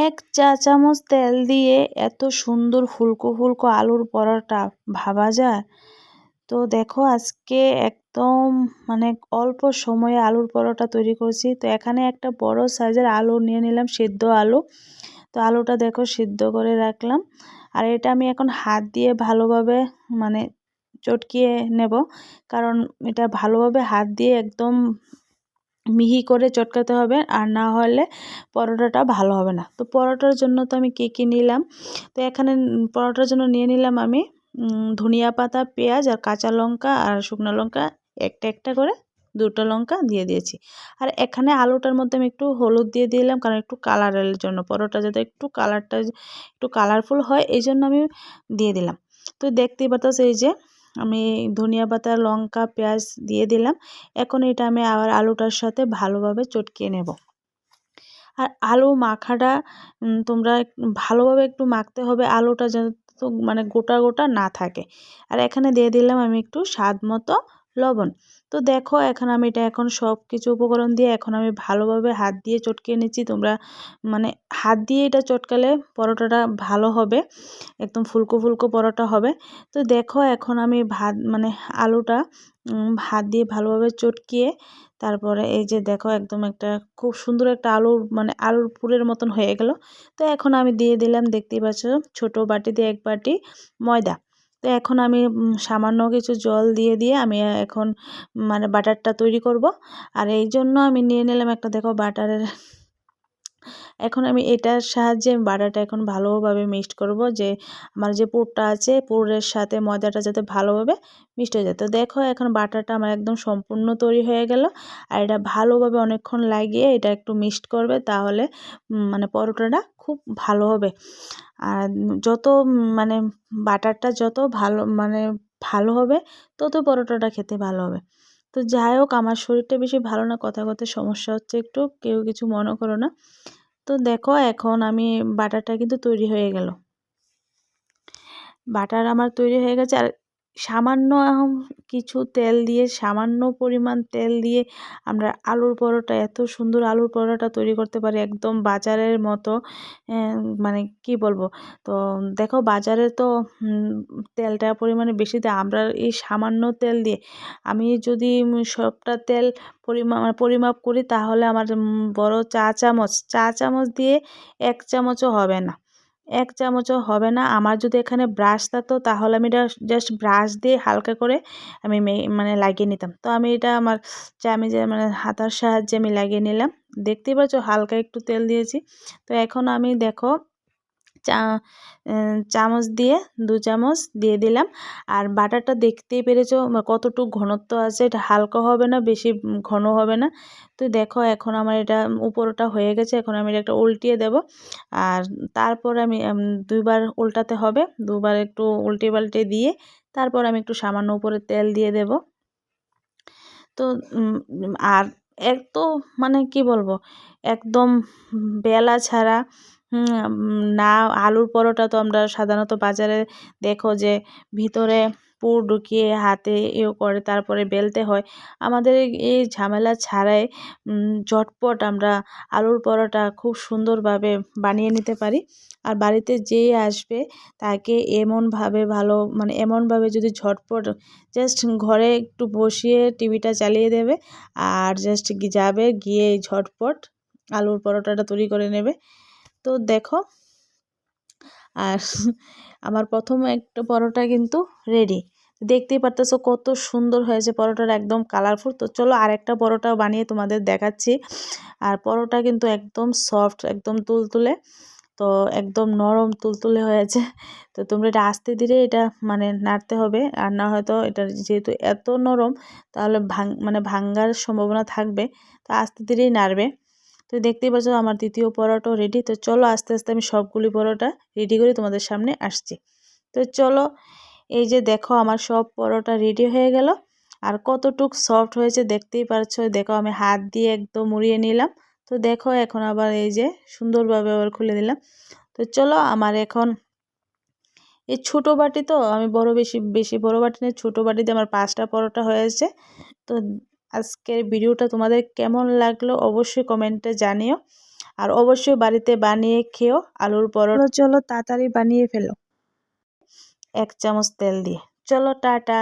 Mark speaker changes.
Speaker 1: এক চা চামচ তেল দিয়ে এত সুন্দর ফুলকো ফুলকো আলুর পরোটা, ভাবা যায়? তো দেখো, আজকে একদম মানে অল্প সময়ে আলুর পরোটা তৈরি করছি। তো এখানে একটা বড় সাইজের আলু নিয়ে নিলাম, সিদ্ধ আলু। তো আলুটা দেখো, সিদ্ধ করে রাখলাম। আর এটা আমি এখন হাত দিয়ে ভালোভাবে মানে চটকিয়ে নেব। কারণ এটা ভালোভাবে হাত দিয়ে একদম মিহি করে চটকাতে হবে আর না হলে পরোটাটা ভালো হবে না। তো পরোটার জন্য তো আমি কী কী নিলাম? তো এখানে পরোটার জন্য নিয়ে নিলাম আমি ধনিয়া পাতা, পেঁয়াজ আর কাঁচা লঙ্কা আর শুকনো লঙ্কা একটা একটা করে দুটো লঙ্কা দিয়ে দিয়েছি। আর এখানে আলুটার মধ্যে আমি একটু হলুদ দিয়ে দিলাম কারণ একটু কালারের জন্য। পরোটা যাতে একটু কালারটা একটু কালারফুল হয় এই জন্য আমি দিয়ে দিলাম। তো দেখতেই পাচ্ছ এই যে আমি ধনিয়া পাতা, লঙ্কা, পেঁয়াজ দিয়ে দিলাম। এখন এটা আমি আবার আলুটার সাথে ভালোভাবে চটকিয়ে নেব। আর আলু মাখাটা তোমরা ভালোভাবে একটু মাখতে হবে। আলুটা যেন মানে গোটা গোটা না থাকে। আর এখানে দিয়ে দিলাম আমি একটু স্বাদ মতো লবণ। তো দেখো, এখন আমি এটা এখন সব কিছু উপকরণ দিয়ে এখন আমি ভালোভাবে হাত দিয়ে চটকে নিচ্ছি। তোমরা মানে হাত দিয়ে এটা চটকালে পরোটাটা ভালো হবে। একদম ফুলকো ফুলকো পরোটা হবে। তো দেখো, এখন আমি ভাত মানে আলুটা হাত দিয়ে ভালোভাবে চটকিয়ে তারপরে এই যে দেখো, একদম একটা খুব সুন্দর একটা আলুর মানে আলুর পুরের মতন হয়ে গেল। তো এখন আমি দিয়ে দিলাম, দেখতেই পাচ্ছ, ছোটো বাটিতে এক বাটি ময়দা। তো এখন আমি সামান্য কিছু জল দিয়ে দিয়ে আমি এখন মানে বাটারটা তৈরি করব। আর এই জন্য আমি নিয়ে নিলাম একটা, দেখো, বাটারের এখন আমি এটার সাহায্যে আমি বাটারটা এখন ভালোভাবে মিক্সড করব যে, আমার যে পুরটা আছে, পুরের সাথে ময়দাটা যাতে ভালোভাবে মিক্সড হয়ে যায়। তো দেখো, এখন বাটারটা আমার একদম সম্পূর্ণ তৈরি হয়ে গেল। আর এটা ভালোভাবে অনেকক্ষণ লাগিয়ে এটা একটু মিক্সড করবে, তাহলে মানে পরোটাটা খুব ভালো হবে। আর যত মানে বাটারটা যত ভালো মানে ভালো হবে, তত পরোটাটা খেতে ভালো হবে। তো যাই হোক, আমার শরীরটা বেশি ভালো না, কথা কথা সমস্যা হচ্ছে একটু, কেউ কিছু মনে করো না। তো দেখো, এখন আমি বাটারটা কিন্তু তৈরি হয়ে গেল। বাটার আমার তৈরি হয়ে গেছে আর সামান্য কিছু তেল দিয়ে, সামান্য পরিমাণ তেল দিয়ে আমরা আলুর পরোটা, এত সুন্দর আলুর পরোটা তৈরি করতে পারি একদম বাজারের মতো। মানে কি বলব? তো দেখো বাজারে তো তেলটা পরিমাণে বেশি দেয়। আমরা এই সামান্য তেল দিয়ে, আমি যদি সবটা তেল পরিমাপ মানে পরিমাপ করি তাহলে আমার বড় চা চামচ চা চামচ দিয়ে এক চামচও হবে না। এক চামচও হবে না। আমার যদি এখানে ব্রাশ থাকতো, তাহলে আমি এটা জাস্ট ব্রাশ দিয়ে হালকা করে আমি মানে লাগিয়ে নিতাম। তো আমি এটা আমার আমি যে মানে হাতার সাহায্যে আমি লাগিয়ে নিলাম। দেখতেই পাচ্ছ হালকা একটু তেল দিয়েছি। তো এখন আমি দেখো চা চামচ দিয়ে, দু চামচ দিয়ে দিলাম। আর বাটারটা দেখতেই পেরেছ কতটুকু ঘনত্ব আছে। এটা হালকা হবে না, বেশি ঘন হবে না। তো দেখো, এখন আমার এটা উপরটা হয়ে গেছে, এখন আমি এটা একটা উল্টিয়ে দেব। আর তারপর আমি দুইবার উল্টাতে হবে। দুবার একটু উল্টে পাল্টে দিয়ে, তারপর আমি একটু সামান্য উপরে তেল দিয়ে দেব। তো আর এত মানে কি বলব, একদম বেলা ছাড়া না, আলুর পরোটা তো আমরা সাধারণত বাজারে দেখো যে ভিতরে পুর ঢুকিয়ে হাতে ইয়ে করে তারপরে বেলতে হয়। আমাদের এই ঝামেলা ছাড়াই ঝটপট আমরা আলুর পরোটা খুব সুন্দরভাবে বানিয়ে নিতে পারি। আর বাড়িতে যেই আসবে তাকে এমনভাবে ভালো মানে এমনভাবে যদি ঝটপট জাস্ট ঘরে একটু বসিয়ে টিভিটা চালিয়ে দেবে আর জাস্ট যাবে গিয়ে ঝটপট আলুর পরোটাটা তৈরি করে নেবে। তো দেখো, আর আমার প্রথম একটা পরোটা কিন্তু রেডি দেখতেই পারতেছো কত সুন্দর হয়েছে পরোটাটা একদম কালারফুল তো চলো আরেকটা পরোটা বানিয়ে তোমাদের দেখাচ্ছি। আর পরোটা কিন্তু একদম সফট একদম তুলতুলে, তো একদম নরম তুলতুলে হয়েছে। তো তোমরা এটা আস্তে ধীরে এটা মানে নাড়তে হবে, আর না হয়তো এটা যেহেতু এত নরম, তাহলে ভাং মানে ভাঙ্গার সম্ভাবনা থাকবে, তো আস্তে ধীরেই নাড়বে। তো দেখতেই পাচ্ছ আমার দ্বিতীয় পরোটাও রেডি তো চলো আস্তে আস্তে আমি সবগুলি পরোটা রেডি করে তোমাদের সামনে আসছি। তো চলো, এই যে দেখো আমার সব পরোটা রেডি হয়ে গেল। আর কতটুক সফট হয়েছে দেখতেই পারছ দেখো আমি হাত দিয়ে একদম মুড়িয়ে নিলাম। তো দেখো এখন আবার এই যে সুন্দরভাবে আবার খুলে দিলাম। তো চলো আমার এখন, এই ছোটো বাটি তো, আমি বড় বেশি বেশি বড় বাটি নেই ছোটো বাটিতে আমার পাঁচটা পরোটা হয়েছে। তো আজকের ভিডিওটা তোমাদের কেমন লাগল অবশ্যই কমেন্টে জানিও। আর অবশ্যই বাড়িতে বানিয়ে খেও আলুর পরোটা। চলো তাড়াতাড়ি বানিয়ে ফেলো। এক চামচ তেল দিয়ে। চলো টাটা।